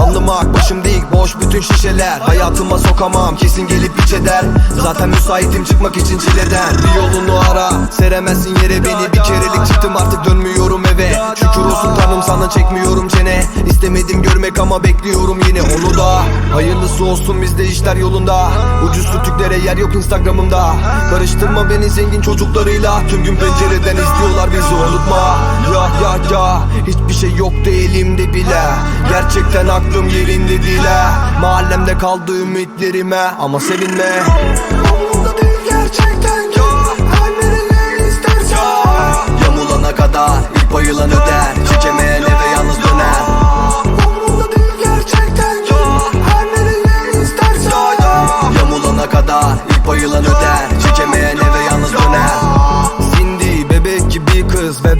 olmak Başım değil boş bütün şişeler. Hayatıma sokamam kesin gelip iç eder. Zaten müsaitim çıkmak için çileden. Bir yolunu ara seremezsin yere beni. Bir kerelik çıktım artık dönmüyorum eve Şükür olsun tanrım sana çekmiyorum çene. İstemedim görmek ama bekliyorum yine onu da. Hayırlısı olsun bizde işler yolunda. Ucuz sütüklere yer yok instagramımda. Karıştırma beni zengin çocuklarıyla. Tüm gün pencereden izliyorlar bizi unutma. Ya ya ya hiçbir şey yoktu elimde bile. Gerçekten aklım yerinde değil ha. Mahallemde kaldı ümitlerime ama sevinme. Umurumda değil gerçekten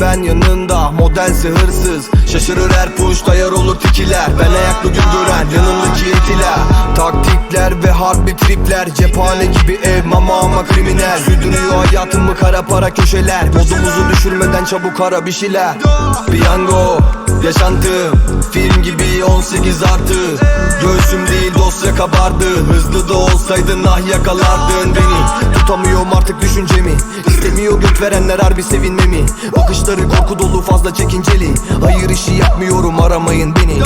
ben yanında. Modelse hırsız. Şaşırır her push dayar olur tikiler. Ben ayaklı gün gören yanındaki etiler Taktikler ve harbi tripler. Cephane gibi ev mama ama kriminal. Sürdürüyor hayatımı kara para köşeler. Modumuzu düşürmeden çabuk ara bir şeyler. Piyango yaşantım Film gibi 18 artı. Göğsüm dosya kabardı. Hızlı da olsaydın ah yakalardın beni. Tutamıyorum artık düşüncemi. İstemiyor göt verenler harbi sevinmemi. Bakışları korku dolu fazla çekinceli. Hayır işi yapmıyorum aramayın beni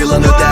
feeling the that.